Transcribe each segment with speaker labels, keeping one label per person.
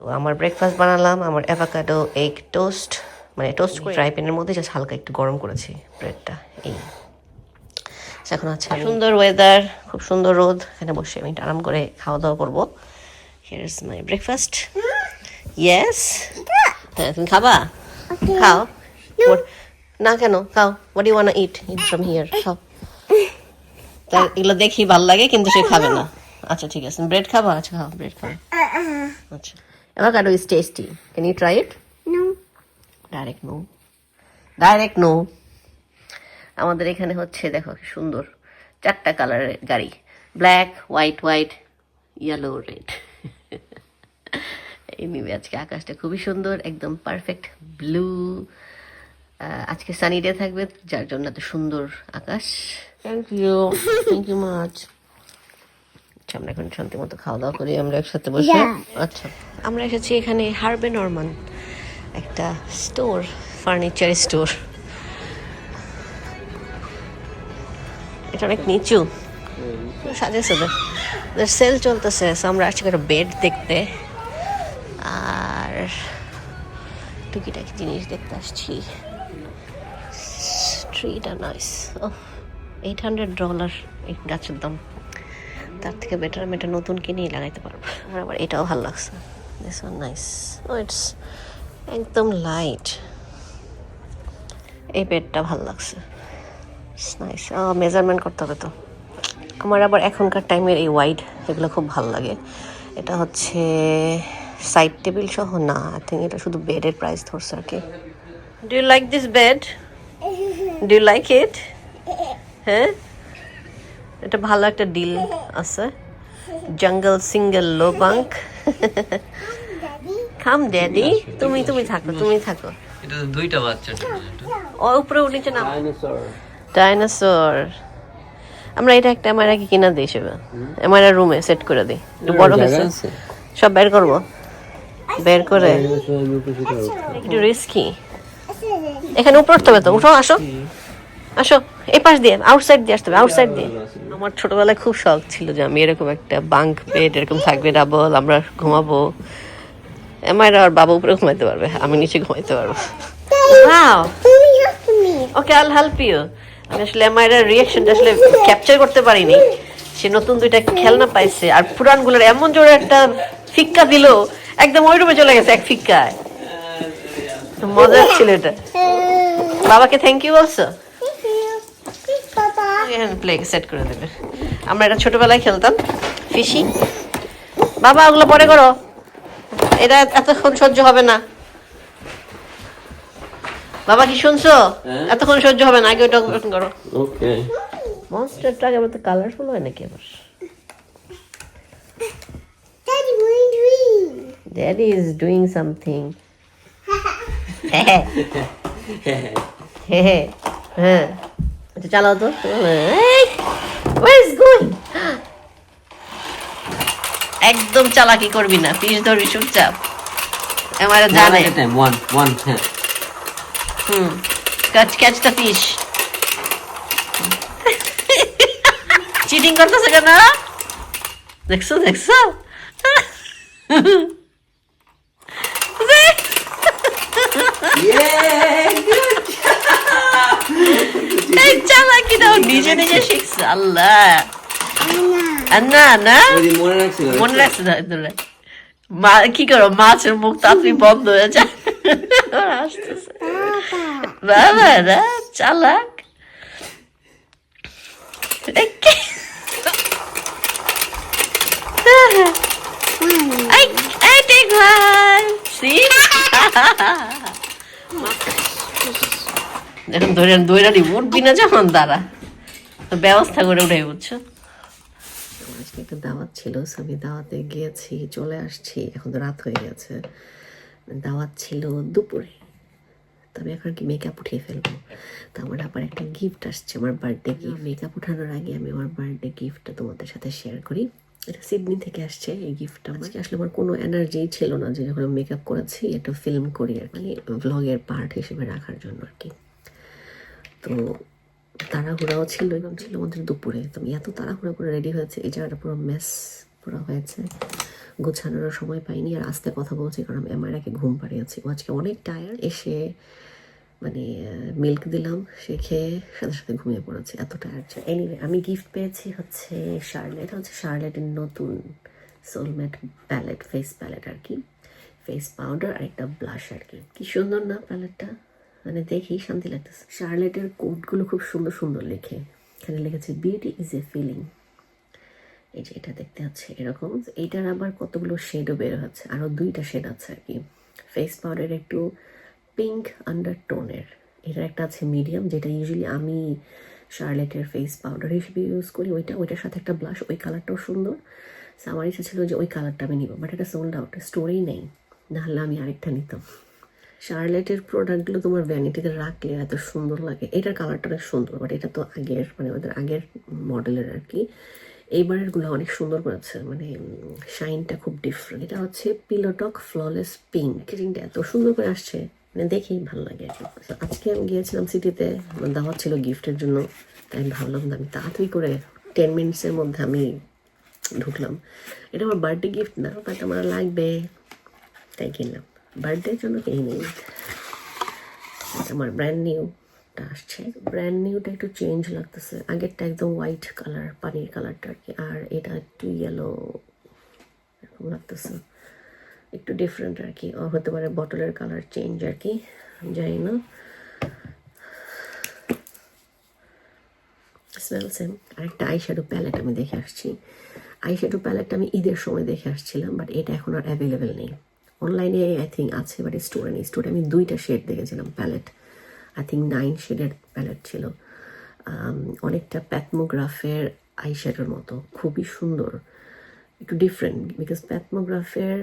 Speaker 1: তো আমার ব্রেকফাস্ট বানালাম আমার অ্যাভাকাডো এগ টোস্ট মানে টোস্ট করে ফ্রাই প্যানের মধ্যে জাস্ট হালকা একটু গরম করেছি ব্রেডটা এই। So এখন আছে সুন্দর ওয়েদার খুব সুন্দর রোদ এখানে বসে আমি একটু আরাম করে খাওয়া দাওয়া করব। Here is my breakfast yes হ্যাঁ তুমি খাবা? খাও। না কেন খাও। What you want eat eat from here খাও। তাই এগুলো দেখি ভালো লাগে কিন্তু সে খাবে না। আচ্ছা ঠিক আছে। ব্রেড খাবা? আচ্ছা খাও ব্রেড খাও। আচ্ছা। Avocado is tasty. Can you try it?
Speaker 2: No.
Speaker 1: Direct no direct no আমাদের এখানে হচ্ছে দেখো সুন্দর। চারটা কালারের গাড়ি। Black white white yellow red এই নিবে আজকে আকাশটা খুবই সুন্দর একদম পারফেক্ট ব্লু আজকে সানি ডে থাকবে যার জন্য এত সুন্দর আকাশ। Thank you thank you much আচ্ছা আমরা এখন শান্তি মতো খাওয়া দাওয়া করি আমরা একসাথে বসে। আচ্ছা। আমরা এসেছি এখানে হারবে নরমান একটা স্টোর ফার্নিচার স্টোর এটা অনেক নিচু। সাজেছে ওদের সেল চলতেছে আমরা আসছি একটা বেড দেখতে। আর টুকিটাকি জিনিস দেখতে আসছি। ট্রিটা নাইস ও এইট হান্ড্রেড ডলার এই গাছের দাম। তার থেকে বেটার আমি এটা নতুন কিনেই লাগাইতে পারব। আর আবার এটাও ভালো লাগছে। দিস ওয়ান নাইস ও ইটস একদম লাইট এই বেডটা ভালো লাগছে। নাইস মেজারমেন্ট করতে হবে তো। আমার আবার এখনকার টাইমের এই ওয়াইড এগুলো খুব ভালো লাগে। এটা হচ্ছে সাইড টেবিল সহ? না আই থিঙ্ক এটা শুধু বেডের প্রাইস ধরছে আর কি। Do you like this bed do you like it হ্যাঁ এটা ভালো একটা ডিল আছে। জঙ্গল সিঙ্গেল লো বাঙ্ক খাম ড্যাডি তুমি তুমি থাকো তুমি থাকো।
Speaker 3: এটা দুইটা বাচ্চা
Speaker 1: ও উপরে উঠেছে না ডাইনোসর আমরা এটা একটা আমার আগে কিনা দিই সেবা। আমার রুমে সেট করে দিই। একটু বড় হয়েছে। সব বের করব। বের করে। একটু রিস্কি এখানে উপর উঠতে হবে তো। উঠো আসো। আসো এই পাশ দিয়ে আউটসাইড দিয়ে আসতে হবে আউটসাইড দিয়ে। আমার ছোটবেলায় খুব শখ ছিল যে আমি এরকম একটা বাঙ্ক বেড এরকম থাকবে ডাবল আমরা ঘুমাবো। আমার আর বাবা উপরে ঘুমাইতে পারবে আমি নিচে ঘুমাইতে পারব। ওকে আল হেল্প ইউ আমি আসলে আমার রিয়াকশনটা আসলে ক্যাপচার করতে পারিনি। সে নতুন দুইটা খেলনা পাইছে আর পুরানগুলোর এমন জোরে একটা ফিক্কা দিল একদম ওই রুমে চলে গেছে এক ফিক্কায়। মজা ছিল এটা। বাবাকে থ্যাংক ইউ বলছো. এখানে প্লে সেট করে দেবে। আমরা এটা ছোটবেলায় খেলতাম ফিশি বাবা ওগুলো পরে করো। এটা এতক্ষণ সহ্য হবে না। বাবা কি শুনছো?
Speaker 3: হ্যাঁ?
Speaker 1: এতক্ষণ সহ্য হবে না আগে ওটা করো।
Speaker 3: ওকে।
Speaker 1: মনস্টারটা আবার তো কালারফুল হয় নাকি আবার?
Speaker 2: Daddy, what doing?
Speaker 1: Daddy is doing something হ্যাঁ হ্যাঁ হ্যাঁ আচ্ছা চালাও তো। একদম চালাকি করবি না পিস ধরবি চুপচাপ আমার জানে।
Speaker 3: ওয়ান ওয়ান হ্যাঁ
Speaker 1: হুম catch catch the fish cheating করতেছে কেন? দেখছ দেখছ এই চালাকিটা ও নিজে নিজে শিখছে আল্লাহ আর না না
Speaker 3: মনে
Speaker 1: রাখছে না ধরে মা কি করো মাছের মুখ তাড়াতাড়ি বন্ধ হয়ে যায় বাবা চালাক একে- I, I take one. See? এখন দৌড়ে দৌড়ানি উঠবি না যখন দাঁড়া ব্যবস্থা করে উঠে বুঝছ? আজকে একটা দাওয়াত ছিল আমি দাওয়াতে গিয়েছি চলে আসছি এখন তো রাত হয়ে গেছে। দাওয়াত ছিল দুপুরে তবে এখন কি মেকআপ উঠিয়ে ফেলব। তো আমার আবার একটা গিফট আসছে আমার বার্থডে গিফট মেকআপ উঠানোর আগে আমি আমার বার্থডে গিফটটা তোমাদের সাথে শেয়ার করি। এটা সিডনি থেকে আসছে এই গিফটটা আজকে আসলে আমার কোনো এনার্জি ছিল না যে যখন মেকআপ করেছি এটা ফিল্ম করি আর। মানে ব্লগের পার্ট হিসেবে রাখার জন্য আর কি। তো তাড়াহুড়াও ছিল এবং ছিল আমাদের দুপুরে। তো আমি এত তাড়াহুড়া করে রেডি হয়েছে, এই জায়গাটা পুরো মেস পুরো হয়েছে। গোছানোর সময় পাইনি আর আস্তে কথা বলছি কারণ আমি এমারাকে ঘুম পাড়িয়েছি। আজকে অনেক টায়ার এসে মানে মিল্ক দিলাম, সে খেয়ে সাথে সাথে ঘুমিয়ে পড়েছে, এত টায়ার্ড এনিওয়ে আমি গিফট পেয়েছি হচ্ছে শার্লেট হচ্ছে শার্লেটের নতুন সোলমেট প্যালেট ফেস প্যালেট আর কি। ফেস পাউডার আর একটা ব্লাশ আর কি। কি সুন্দর না প্যালেটটা মানে দেখেই শান্তি লাগতেছে। শার্লেটের কোডগুলো খুব সুন্দর সুন্দর লেখে। এখানে লিখেছে বিউটি ইজ এ ফিলিং এই যে এটা দেখতে আছে এরকম। এইটার আবার কতগুলো শেডও বের হচ্ছে। আরও দুইটা শেড আছে আর কি। ফেস পাউডার একটু পিঙ্ক আন্ডার টোনের এটার একটা আছে মিডিয়াম যেটা ইউজুয়ালি আমি শার্লেটের ফেস পাউডার হিসেবে ইউজ করি। ওইটা, ওইটার সাথে একটা ব্লাশ ওই কালারটাও সুন্দর। আমার ইচ্ছা ছিল যে ওই কালারটা আমি নিব বাট এটা সোল্ড আউট স্টোরেই নেই। নাহলে আমি আরেকটা নিতাম। শার্লেটের প্রোডাক্টগুলো তোমার ভ্যানিটিতে রাখলে এত সুন্দর লাগে। এটার কালারটা অনেক সুন্দর বাট এটা তো আগের মানে ওদের আগের মডেলের আর কি। এইবারেরগুলো অনেক সুন্দর করেছে মানে শাইনটা খুব ডিফারেন্ট এটা হচ্ছে পিলোটক ফ্ললেস পিঙ্ক প্যাকেজিংটা এত সুন্দর করে আসছে মানে দেখেই ভালো লাগে আজকে আমি গিয়েছিলাম সিটিতে আমার ছিল গিফটের জন্য, তাই আমি ভাবলাম আমি তাড়াতাড়ি করে টেন মিনিটসের মধ্যে আমি ঢুকলাম। এটা আমার বার্থডে গিফট না বাট আমার লাগবে, তাই কিনলাম। বার্থডের জন্য কিনে নিই আমার ব্র্যান্ড নিউটা আসছে। ব্র্যান্ড নিউটা একটু চেঞ্জ লাগতেছে। আগেরটা একদম হোয়াইট কালার পানির কালারটা আর কি। আর এটা একটু ইয়েলো এরকম লাগতেছে। একটু ডিফারেন্ট আর কি। হতে পারে বটলের কালার চেঞ্জ আর কি। জানি না। স্মেল সেম আরেকটা আই শ্যাডো প্যালেট আমি দেখে আসছি। আই শ্যাডো প্যালেটটা আমি ঈদের সময় দেখে আসছিলাম বাট এটা এখন আর অ্যাভেলেবেল নেই। অনলাইনে আই থিঙ্ক আছে বাট স্টোরে নেই স্টোরে আমি দুইটা শেড দেখেছিলাম প্যালেট আই থিঙ্ক নাইন শেডের প্যালেট ছিল। অনেকটা প্যাথমোগ্রাফের আই শ্যাডোর মতো, খুবই সুন্দর। একটু ডিফারেন্ট বিকজ প্যাথমোগ্রাফের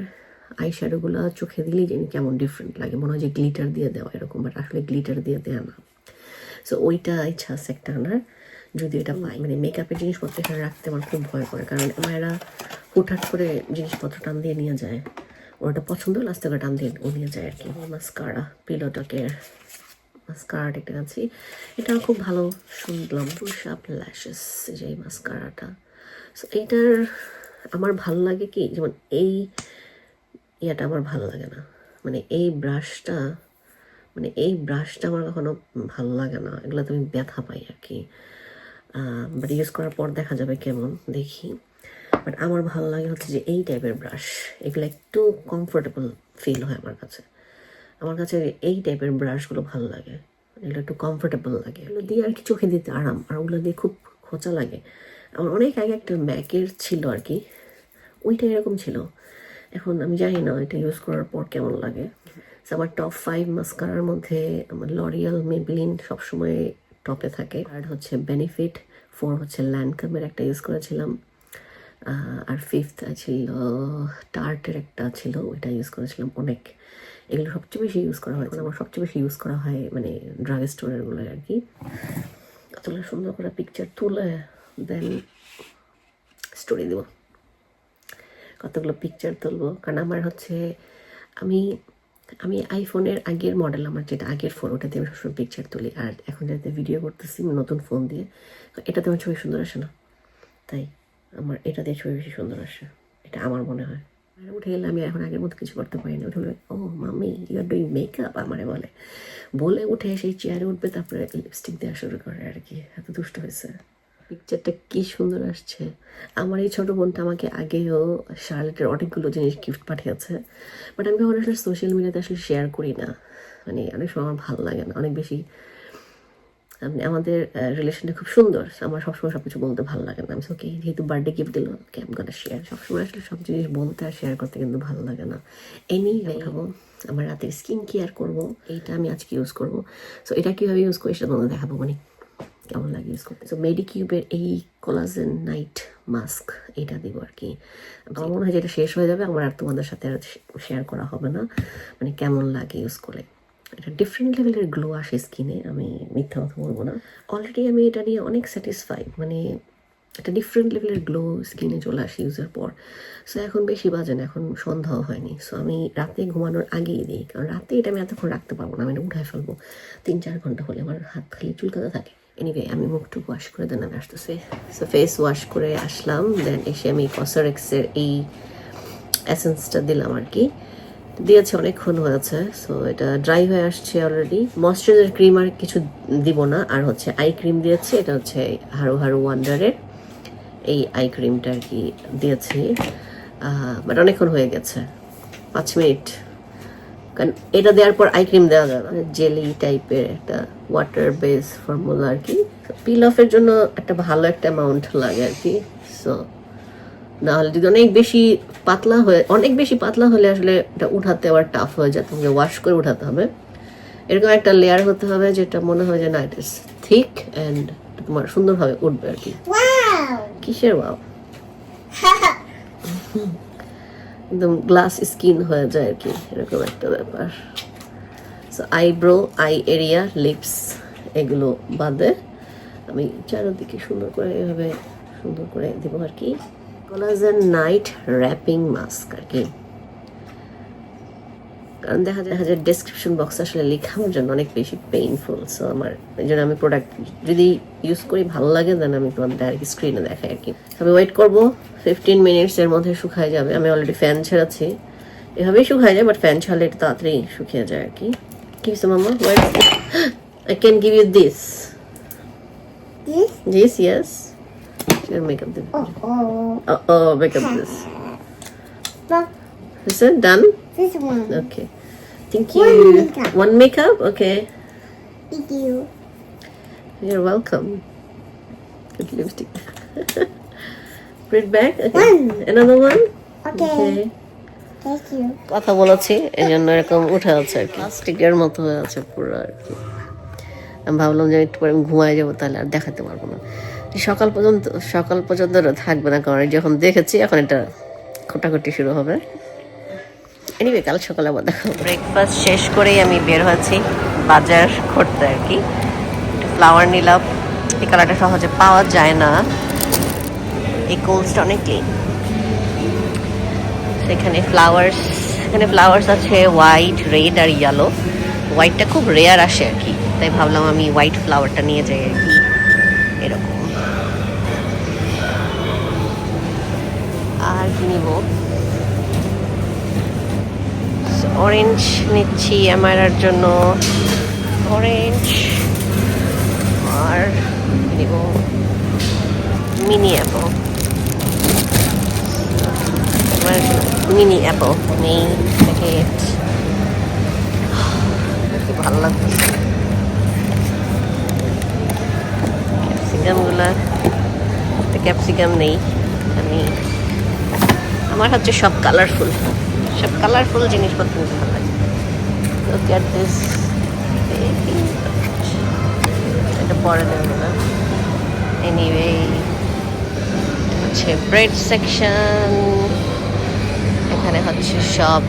Speaker 1: আই শ্যাডোগুলো চোখে দিলেই জানি কেমন ডিফারেন্ট লাগে। মনে হয় যে গ্লিটার দিয়ে দেওয়া এরকম বাট আসলে গ্লিটার দিয়ে দেওয়া না। সো ওইটা ইচ্ছা আছে একটা আনার। যদি এটা পাই মানে মেকআপের জিনিসপত্র এখানে রাখতে আমার খুব ভয় করে, কারণ মায়েরা হুটহাট করে জিনিসপত্র টান দিয়ে নিয়ে যায়। ওটা পছন্দ লাস্ট থেকে টান দিয়ে ও নিয়ে যায় আর কি। মাস্কারা পিলোটকের মাস্কারাটা একটা আছি এটা খুব ভালো শুনলাম পুশ ল্যাশেস যে মাস্কারাটা সো এইটার আমার ভালো লাগে কি, যেমন এই ইয়াটা আমার ভালো লাগে না। মানে এই ব্রাশটা মানে এই ব্রাশটা আমার কখনো ভালো লাগে না। এগুলো তো আমি ব্যথা পাই আর কি। বাট ইউজ করার পর দেখা যাবে কেমন, দেখি। বাট আমার ভালো লাগে হচ্ছে যে এই টাইপের ব্রাশ এগুলো একটু কমফোর্টেবল ফিল হয় আমার কাছে। আমার কাছে এই টাইপের ব্রাশগুলো ভালো লাগে। এগুলো একটু কমফোর্টেবল লাগে। এগুলো দিয়ে আর কি চোখে দিতে আরাম, আর ওগুলো দিয়ে খুব খোঁচা লাগে। আমার অনেক আগে একটা ম্যাকের ছিল আর কি ওইটা এরকম ছিল। এখন আমি জানি না এটা ইউজ করার পর কেমন লাগে। আমার টপ ফাইভ মাস্কারার মধ্যে আমার লরিয়াল মেবলিন সবসময় টপে থাকে। আর হচ্ছে বেনিফিট ফোর হচ্ছে ল্যান্ডকামের একটা ইউজ করেছিলাম। আর ফিফথ ছিল টার্টের একটা ছিল, ওইটা ইউজ করেছিলাম অনেক। এগুলো সবচেয়ে বেশি ইউজ করা হয় আমার সবচেয়ে বেশি ইউজ করা হয় মানে ড্রাগ স্টোরেরগুলো আর কি। তুলে সুন্দর করে পিকচার তুলে দেন স্টোরি দেবো। কতগুলো পিকচার তুলবো? কারণ আমার হচ্ছে, আমি আমি আইফোনের আগের মডেল আমার যেটা আগের ফোন ওটাতে আমি সবসময় পিকচার তুলি। আর এখন যাতে ভিডিও করতেছি, নতুন ফোন দিয়ে এটাতে আমার ছবি সুন্দর আসে না। তাই আমার এটা দিয়ে ছবি বেশি সুন্দর আসে। এটা আমার মনে হয়। উঠে গেলে আমি এখন আগের মতো কিছু করতে পারি না উঠে ও মামি ইউ আর ডুইং মেকআপ আমারে বলে। বলে উঠে সেই চেয়ারে উঠবে, তারপরে লিপস্টিক দেওয়া শুরু করে আর কি। এত দুষ্ট হয়েছে। পিকচারটা কি সুন্দর আসছে। আমার এই ছোটো বোনটা আমাকে আগেও শার্লেটের অনেকগুলো জিনিস গিফট পাঠিয়েছে। বাট আমি কখনো আসলে সোশ্যাল মিডিয়াতে আসলে শেয়ার করি না। মানে অনেক সময় আমার ভালো লাগে না। অনেক বেশি মানে আমাদের রিলেশনটা খুব সুন্দর। আমার সবসময় সব কিছু বলতে ভালো লাগে না। আমি ওকে যেহেতু বার্থডে গিফট দিল ওকে আমি গনা শেয়ার সবসময় আসলে সব জিনিস বলতে আর শেয়ার করতে কিন্তু ভালো লাগে না। এনি দেখাবো। আমার রাতের স্কিন কেয়ার করব। এইটা আমি আজকে ইউজ করব। সো এটা কীভাবে ইউজ করি সেটা তোমাদের দেখাবো। মানে কেমন লাগে ইউজ করতে? সো মেডিকিউবের এই কোলাজেন নাইট মাস্ক এটা দিব আর কি। আমার মনে হয় যে এটা শেষ হয়ে যাবে। আমার আর তোমাদের সাথে আর শেয়ার করা হবে না। মানে কেমন লাগে ইউজ করে এটা ডিফারেন্ট লেভেলের গ্লো আসে স্কিনে আমি মিথ্যা কথা বলব না। অলরেডি আমি এটা নিয়ে অনেক স্যাটিসফাইড মানে একটা ডিফারেন্ট লেভেলের গ্লো স্কিনে চলে আসে ইউজের পর। সো এখন বেশি বাজে না, এখন সন্ধ্যাও হয়নি। সো আমি রাতে ঘুমানোর আগেই দিই, কারণ রাতে এটা আমি এতক্ষণ রাখতে পারব না, আমি এটা উঠায় ফেলব। তিন চার ঘণ্টা হলে আমার হাত খালি চুলকাতে থাকে। এনিওয়ে আমি মুখটুকু ওয়াশ করে দেন, আমি আসতেছি। সো ফেস ওয়াশ করে আসলাম দেন এসে আমি কসারেক্সের এই এসেন্সটা দিলাম আর কি। দিয়েছে অনেকক্ষণ হয়েছে। সো এটা ড্রাই হয়ে আসছে অলরেডি ময়শ্চারাইজার ক্রিম আর কিছু দিব না। আর হচ্ছে আই ক্রিম দিয়েছি। এটা হচ্ছে হারু হারু ওয়ান্ডারের এই আই ক্রিমটা আর কি দিয়েছি। বাট অনেকক্ষণ হয়ে গেছে। পাঁচ মিনিট। কারণ এটা দেওয়ার পর আই ক্রিম দেওয়া যাবে জেলি টাইপের একটা ওয়াটার বেস ফর্মুলা আর কি। পিল অফের জন্য একটা ভালো একটা অ্যামাউন্ট লাগে আর কি। সো না হলে যদি অনেক বেশি পাতলা হয়ে অনেক বেশি পাতলা হলে আসলে এটা উঠাতে আবার টাফ হয়ে যায়। তোমাকে ওয়াশ করে উঠাতে হবে। এরকম একটা লেয়ার হতে হবে যেটা মনে হয় যে না ইট ইস থিক অ্যান্ড তোমার সুন্দরভাবে উঠবে আর কি. কিসের ওয়াও একদম গ্লাস স্কিন হয়ে যায় আর কি এরকম একটা ব্যাপার। So eyebrow eye area lips এগুলো বাদে আমি চারোদিকে সুন্দর করে এভাবে সুন্দর করে দেবো আর কি। কোলাজেন নাইট র্যাপিং মাস্ক আর কি কারণ দেখা যায় দেখা যায় ডেসক্রিপশন বক্স আসলে লেখার জন্য অনেক বেশি পেইনফুল সো আমার এই জন্য আমি প্রোডাক্ট যদি ইউজ করি ভালো লাগে দেন আমি তোমাদের আর কি স্ক্রিনে দেখাই আর কি। আমি ওয়েট করব ফিফটিন মিনিটসের মধ্যে শুকায় যাবে। আমি অলরেডি ফ্যান ছেড়েছি এভাবেই শুকায় যায় বাট ফ্যান ছাড়লে একটু তাড়াতাড়ি শুকিয়ে যায় আর কি। কি মামা wait I can give you
Speaker 2: this?
Speaker 1: This yes makeup দিন
Speaker 2: Oh, oh.
Speaker 1: O makeup this
Speaker 2: Look,
Speaker 1: Is it done?
Speaker 2: this one.
Speaker 1: Okay. Thank
Speaker 2: One
Speaker 1: you.
Speaker 2: makeup.
Speaker 1: One makeup? Okay.
Speaker 2: Thank you.
Speaker 1: You're welcome. Good lipstick. Put it back. Okay.
Speaker 2: One.
Speaker 1: Another one?
Speaker 2: Okay. Thank you.
Speaker 1: কথা বলেছি এই জন্য এরকম উঠে আছে আর কি প্লাস্টিকের মতো হয়ে আছে পুরো আর কি আমি ভাবলাম যে একটু পরে আমি ঘুমায় যাব তাহলে আর দেখাতে পারব না। সকাল পর্যন্ত সকাল পর্যন্ত থাকবে না, কারণ যখন দেখেছি, এখন এটা খোটাখুটি শুরু হবে। এনিওয়ে কাল সকালে আবার দেখো ব্রেকফাস্ট শেষ করেই আমি বের হয়েছি বাজার করতে আর কি। ফ্লাওয়ার নিলাম। এই কালারটা সহজে পাওয়া যায় না। এই কোলসটা অনেক ক্লিন সেখানে ফ্লাওয়ার্স এখানে ফ্লাওয়ার্স আছে হোয়াইট রেড আর ইয়েলো হোয়াইটটা খুব রেয়ার আসে আর কি। তাই ভাবলাম আমি হোয়াইট ফ্লাওয়ারটা নিয়ে যাই আর কি, এরকম। আর নিব? অরেঞ্জ নিচ্ছি আমার জন্য। অরেঞ্জ আর নিব? মিনি অ্যাপল মিনি অ্যাপল নেই প্যাকেট ভালো লাগতেছে। ক্যাপসিকামগুলা ক্যাপসিকাম নেই। আমি আমার হচ্ছে সব কালারফুল সব কালারফুল জিনিসপত্র ভালো লাগে। এনিওয়ে হচ্ছে ব্রেড সেকশন এখানে হচ্ছে সব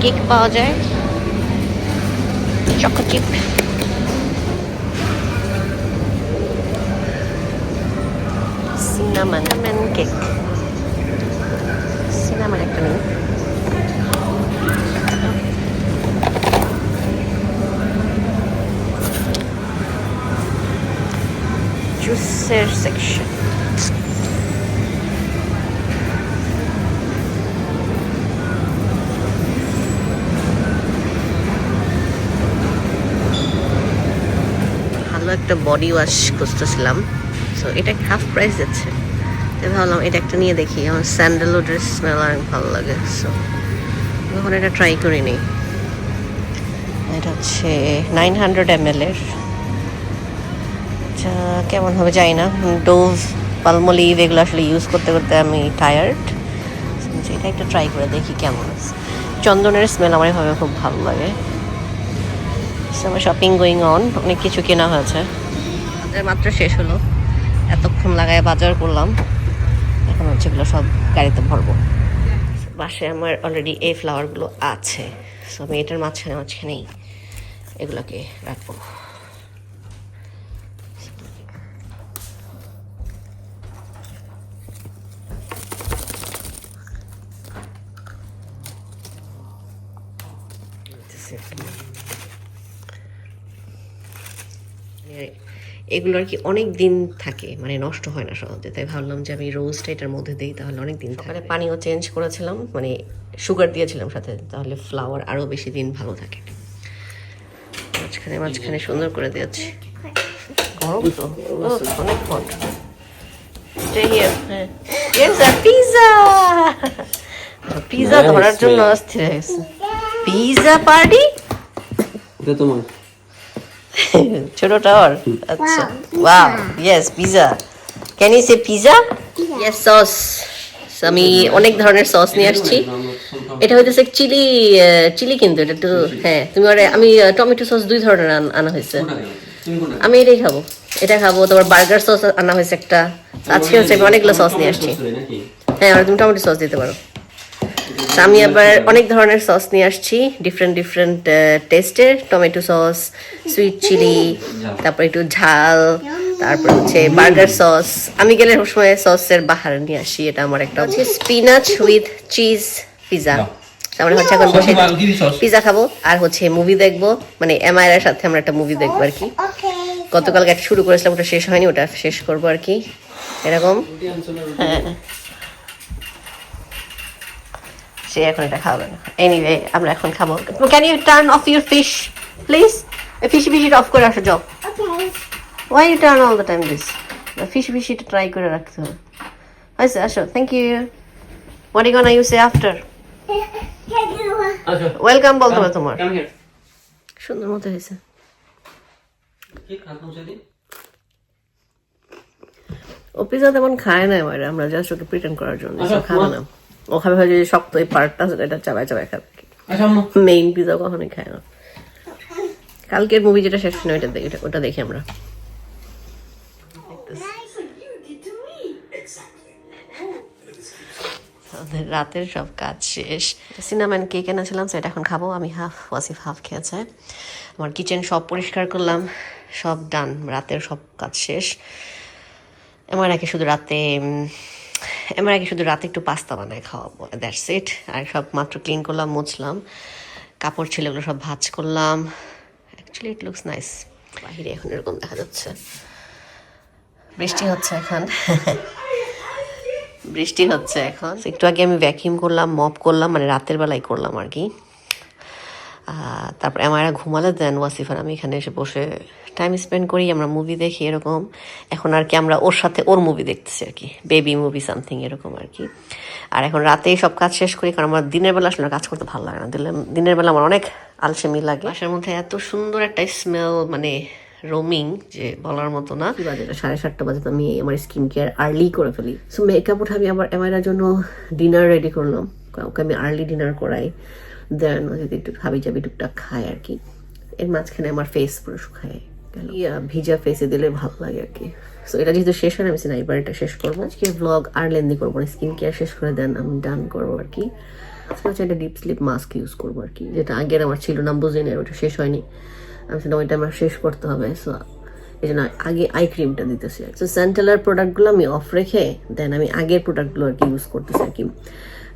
Speaker 1: কেক পাওয়া যায়। Choco chip cinnamon cake cinnamon একটা নেই জুসের সেকশন একটা বডি ওয়াশ খুঁজতেছিলাম। সো এটা হাফ প্রাইস যাচ্ছে। ভাবলাম এটা একটা নিয়ে দেখি, আমার স্যান্ডেলউডের স্মেল আর ভালো লাগে সো তখন এটা ট্রাই করিনি এটা হচ্ছে নাইন হান্ড্রেড এম এর। আচ্ছা কেমন হবে জানি না ডোভ পালমোলিভ এগুলো আসলে ইউজ করতে করতে আমি টায়ার্ড এটা একটা ট্রাই করে দেখি কেমন। চন্দনের স্মেল আমার এভাবে খুব ভালো লাগে। আমার শপিং গোয়িং অন অনেক কিছু কেনা হয়েছে। মাত্র শেষ হলো। এতক্ষণ লাগায় বাজার করলাম। এখন হচ্ছে এগুলো সব গাড়িতে ভরবো। বাসে আমার অলরেডি এই ফ্লাওয়ারগুলো আছে। সো আমি এটার মাঝখানে, মাঝখানেই এগুলোকে রাখব। এগুলো আর কি অনেক দিন থাকে মানে নষ্ট হয় না সহজে তাই ভাবলাম যে আমি রোজটা এটার মধ্যে দিই তাহলে অনেক দিন সকালে পানিও চেঞ্জ করেছিলাম মানে সুগার দিয়েছিলাম সাথে তাহলে ফ্লাওয়ার আরও বেশি দিন ভালো থাকে। মাঝখানে মাঝখানে সুন্দর করে দিয়েছি। গরম তো অনেক হট Stay হ্যাঁ। Yes, a পিজা ধরার জন্য. অস্থির হয়ে গেছে পিজা পার্টি
Speaker 3: এটা তোমার।
Speaker 1: ছোট টাওয়ার আচ্ছা। Wow yes pizza can you say pizza yes sauce আমি অনেক ধরনের সস নিয়ে আসছি। এটা হইতেছে চিলি চিলি কিন্তু এটা একটু হ্যাঁ তুমি ওরে আমি টমেটো সস দুই ধরনের আনা হয়েছে। আমি এটাই খাব। এটা খাব তোমার বার্গার সস আনা হয়েছে একটা। আজকে হচ্ছে আমি অনেকগুলো সস নিয়ে আসছি। হ্যাঁ আর তুমি টমেটো সস দিতে পারো। আমি আবার অনেক ধরনের সস নিয়ে আসছি ডিফারেন্ট ডিফারেন্ট টেস্টের টমেটো সস সুইট চিলি তারপর একটু ঝাল তারপর হচ্ছে বার্গার সস আমি গেলে সবসময় সসের বাহার নিয়ে আসি এটা আমার একটা হচ্ছে স্পিনাচ উইথ চিজ পিজা আমরা হচ্ছে এখন বসে পিজা খাব আর হচ্ছে মুভি দেখব। মানে এমআইআর এর সাথে আমরা একটা মুভি দেখব আর কি. গতকালকে একটা শুরু করেছিলাম ওটা শেষ হয়নি ওটা শেষ করব আর কি। এরকম? হ্যাঁ। সে এখন এটা খাবে না। এনিওয়ে আমরা এখন খাব। Can you turn off your fish please fish ফিশিটা off করে আসো যাও।
Speaker 2: Okay.
Speaker 1: Why you turn all the time this fish ফিশিটা try করে রাখতে হবে। আচ্ছা আসো thank you what you
Speaker 2: gonna you
Speaker 3: say
Speaker 1: after welcome বলতে হবে তোমার। সুন্দর মতো হয়েছে। ও পিজা তেমন খায় না এবার আমরা জাস্ট ওকে প্রিটেন্ড করার জন্য।
Speaker 3: আচ্ছা,
Speaker 1: খাবে। না। ও খাবে হয় যে শক্ত এই পার্টটা আছে এটা চাবাই চাবাই খাবে।
Speaker 3: আচ্ছা
Speaker 1: মেইন পিজা কখনোই খায় না। কালকের মুভি যেটা শেষ ওইটা দেখি ওটা- ওটা দেখি আমরা। আমাদের রাতের সব কাজ শেষ। সিনাম্যান কেক এনেছিলাম সেটা এখন খাব। আমি হাফ ওয়াসিফ হাফ খেয়েছে। আমার কিচেন সব পরিষ্কার করলাম। সব ডান রাতের সব কাজ শেষ। আমার আগে শুধু রাতে আমার আগে শুধু রাতে একটু পাস্তা বানায় খাওয়াবো দ্যাটস ইট আর সব মাত্র ক্লিন করলাম, মুছলাম। কাপড় ছিল ওগুলো সব ভাজ করলাম। অ্যাকচুয়ালি ইট লুকস নাইস বাহিরে এখন এরকম দেখা যাচ্ছে। বৃষ্টি হচ্ছে এখন। বৃষ্টি হচ্ছে এখন। একটু আগে আমি ভ্যাকিউম করলাম মপ করলাম মানে রাতের বেলায় করলাম আর কি। তারপর আমার ঘুমালে দেন ওয়াসিফার আমি এখানে এসে বসে টাইম স্পেন্ড করি আমরা মুভি দেখি এরকম। এখন আর কি আমরা ওর সাথে ওর মুভি দেখতেছি আর কি বেবি মুভি সামথিং এরকম আর কি। আর এখন রাতেই সব কাজ শেষ করি কারণ আমার দিনের বেলা আসলে কাজ করতে ভালো লাগে না। দিনের বেলা আমার অনেক আলসেমি লাগে। বাসার মধ্যে এত সুন্দর একটা স্মেল মানে রোমিং যে বলার মতো না। বাজে সাড়ে সাতটা বাজে তো আমি আমার স্কিন কেয়ার আর্লি করে ফেলি। সো মেকআপ উঠে আমি আবার এমআইরার জন্য ডিনার রেডি করলাম। ওকে আমি আর্লি ডিনার করাই। দেন যদি একটু হাবি জাবি টুকটাক খায় আর কি। এর মাঝখানে আমার ফেস পুরো শুকায় গেল। ইয়া, ভিজা ফেসে দিলে ভালো লাগে আর কি। সো এটা যেহেতু শেষ হয় আমি না এবার এটা শেষ করব। আজকে ব্লগ আর লেন্দি করব না স্কিন কেয়ার শেষ করে দেন আমি ডান করব আর কি। হচ্ছে একটা ডিপ স্লিপ মাস্ক ইউজ করব আর কি যেটা আগের আমার ছিল না বুঝি না ওটা শেষ হয়নি। আমি সেটা ওইটা আমার শেষ করতে হবে সো এই জন্য আগে আই ক্রিমটা দিতেছি সো স্যান্টেলার প্রোডাক্টগুলো আমি অফ রেখে দেন আমি আগের প্রোডাক্টগুলো আর কি ইউজ করতেছি আর কি।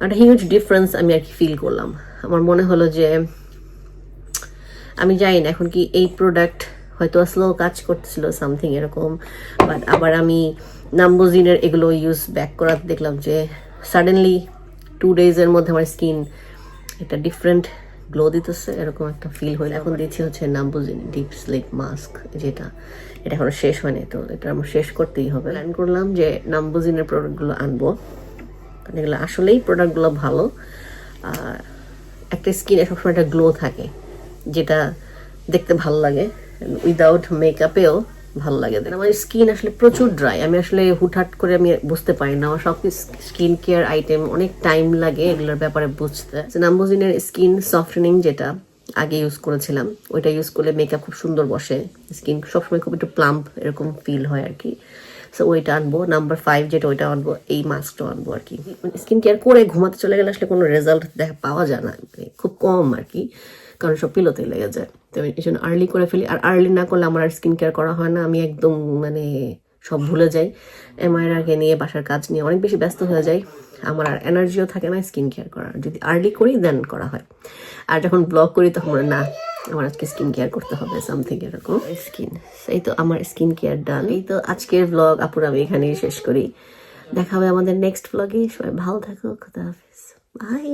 Speaker 1: একটা হিউজ ডিফারেন্স আমি আর কি ফিল করলাম। আমার মনে হলো যে, আমি জানি না এখন কি এই প্রোডাক্ট হয়তো স্লো কাজ করতেছিল সামথিং এরকম বাট আবার আমি নাম্বোজিনের এগুলো ইউজ ব্যাক করাতে দেখলাম যে সাডেনলি টু ডেজের মধ্যে আমার স্কিন একটা ডিফারেন্ট গ্লো দিতেছে, এরকম একটা ফিল হইল। এখন দিচ্ছি হচ্ছে নাম্বোজিন ডিপ স্লিপ মাস্ক যেটা, এটা এখনও শেষ হয়নি, তো এটা আমার শেষ করতেই হবে। প্ল্যান করলাম যে নাম্বোজিনের প্রোডাক্টগুলো আনব। এগুলো আসলেই প্রোডাক্টগুলো ভালো, আর একটা স্কিনে সবসময় একটা গ্লো থাকে, যেটা দেখতে ভালো লাগে উইদাউট মেকআপেও ভালো লাগে আমার স্কিন আসলে প্রচুর ড্রাই আমি আসলে হুটহাট করে আমি বুঝতে পারি না। আমার সব স্কিন কেয়ার আইটেম অনেক টাইম লাগে এগুলোর ব্যাপারে বুঝতে। নাম্বোজিনের স্কিন সফটেনিং যেটা আগে ইউজ করেছিলাম, ওইটা ইউজ করলে মেকআপ খুব সুন্দর বসে। স্কিন সবসময় খুব একটু প্লাম্প এরকম ফিল হয় আর কি। সো ওইটা আনব। নাম্বার ফাইভ যেটা, ওইটা আনব। এই মাস্কটা আনব আর কি। স্কিন কেয়ার করে ঘুমাতে চলে গেলে আসলে কোনো রেজাল্ট দেখা পাওয়া যায় না। মানে খুব কম আর কি। কারণ সব পিলোতেই লেগে যায়। তো এই জন্য আর্লি করে ফেলি। আর আর্লি না করলে আমার আর স্কিন কেয়ার করা হয় না। আমি একদম মানে সব ভুলে যাই। এমআইআরকে নিয়ে, বাসার কাজ নিয়ে অনেক বেশি ব্যস্ত হয়ে যাই। আমার আর এনার্জিও থাকে না স্কিন কেয়ার করার। যদি আর্লি করি দেন করা হয়। আর যখন ব্লগ করি, তখন মনে না। আমার আজকে স্কিন কেয়ার করতে হবে সামথিং এরকম। স্কিন এই তো আমার স্কিন কেয়ার ডান এই তো আজকের ব্লগ আপুর আমি এখানেই শেষ করি। দেখা হবে আমাদের নেক্সট ব্লগে সবাই ভালো থাকো খুদা হাফিজ। বাই